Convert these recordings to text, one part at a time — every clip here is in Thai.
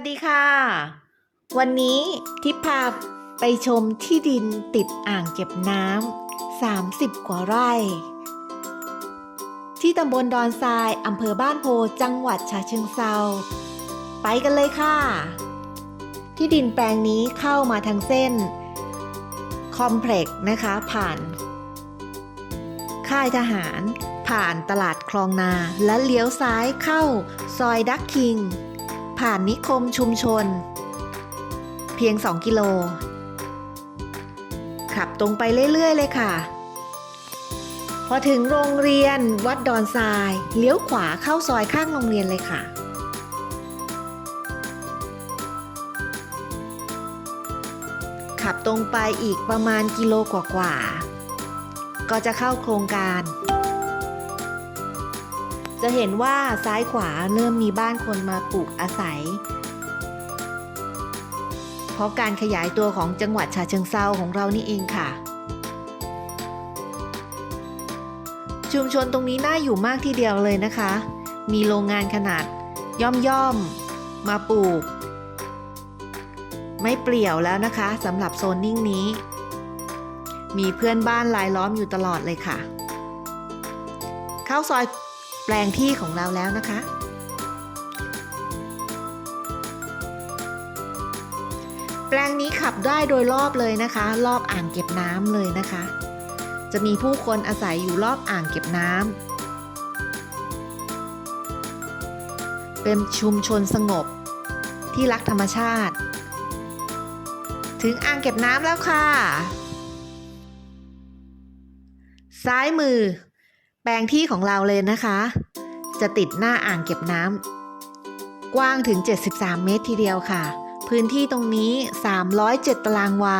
สวัสดีค่ะ วันนี้ทิพพาไปชมที่ดินติดอ่างเก็บน้ำ30 กว่าไร่ ที่ตำบลดอนทรายอำเภอบ้านโพจังหวัดฉะเชิงเซา ไปกันเลยค่ะ ที่ดินแปลงนี้เข้ามาทางเส้น คอมเพล็กซ์นะคะผ่าน ค่ายทหารผ่านตลาดคลองนาและเลี้ยวซ้ายเข้าซอยดักคิง ผ่านนิคมชุมชน เพียง 2 กิโล ขับตรงไปเรื่อย ๆ เลยค่ะ พอถึงโรงเรียนวัดดอนทราย เลี้ยวขวาเข้าซอยข้างโรงเรียนเลยค่ะขับตรงไปอีกประมาณกิโลกว่าๆ ก็จะเข้าโครงการ จะเห็นว่าซ้ายขวาเริ่มมีบ้านคนมาปลูกอาศัย เพราะการขยายตัวของจังหวัดฉะเชิงเซาของเรานี่เองค่ะ ชุมชนตรงนี้น่าอยู่มากทีเดียวเลยนะคะ มีโรงงานขนาดย่อมย่อมๆมาปลูก ไม่เปลี่ยวแล้วนะคะสำหรับโซนนิ่งนี้ มีเพื่อนบ้านรายล้อมอยู่ตลอดเลยค่ะ เข้าซอย แปลงที่ของเราแล้วนะคะ แปลงนี้ขับได้โดยรอบเลยนะคะ รอบอ่างเก็บน้ำเลยนะคะ จะมีผู้คนอาศัยอยู่รอบอ่างเก็บน้ำเป็นชุมชนสงบที่รักธรรมชาติ ถึงอ่างเก็บน้ำแล้วค่ะ ซ้ายมือ แปลงที่ของเราเลยนะคะ จะติดหน้าอ่างเก็บน้ำกว้างถึง 73 เมตรทีเดียวค่ะ พื้นที่ตรงนี้ 307 ตารางวา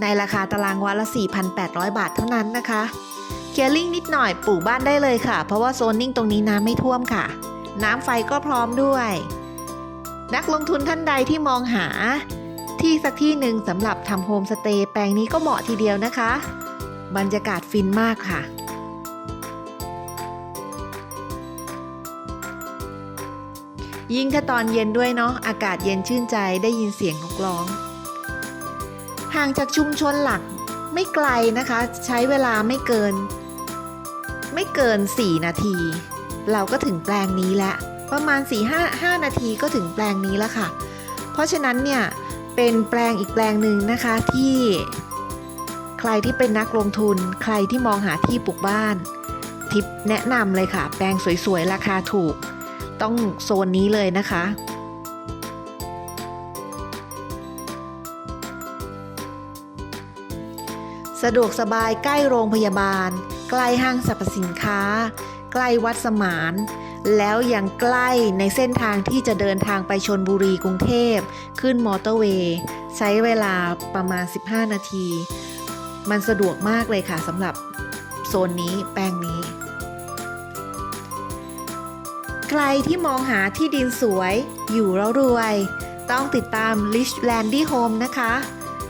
ในราคาตารางวาละ 4,800 บาทเท่านั้นนะคะเคลียร์ลิงนิดหน่อยปลูกบ้านได้เลยค่ะ เพราะว่าโซนนิ่งตรงนี้น้ำไม่ท่วมค่ะ น้ำไฟก็พร้อมด้วย นักลงทุนท่านใดที่มองหาที่สักที่หนึ่งสำหรับทำโฮมสเตย์แปลงนี้ก็เหมาะทีเดียวนะคะ บรรยากาศฟินมากค่ะ ยิ่งถ้าตอนเย็นด้วยเนาะอากาศเย็นชื่นใจได้ยินเสียงนกร้อง ห่างจากชุมชนหลักไม่ไกลนะคะ ใช้เวลาไม่เกิน ไม่เกิน 4 นาที เราก็ถึงแปลงนี้แล้วประมาณ 4 5 5 นาทีก็ถึงแปลงนี้แล้วค่ะ เพราะฉะนั้นเนี่ยเป็นแปลงอีกแปลงหนึ่งนะคะที่ใครที่เป็นนักลงทุน ใครที่มองหาที่ปลูกบ้าน ทิปแนะนำเลยค่ะ แปลงสวยๆ ราคาถูก ต้องโซนนี้เลยนะคะสะดวกสบายใกล้โรงพยาบาล ใกล้ห้างสรรพสินค้า ใกล้วัดสมาน แล้วยังใกล้ในเส้นทางที่จะเดินทางไปชนบุรีกรุงเทพ ขึ้นมอเตอร์เวย์ใช้เวลาประมาณ 15 นาที มันสะดวกมากเลยค่ะสำหรับโซนนี้แปลงนี้ ใครที่มองหาที่ดินสวย อยู่แล้วรวย ต้องติดตาม Rich Landy Home นะคะ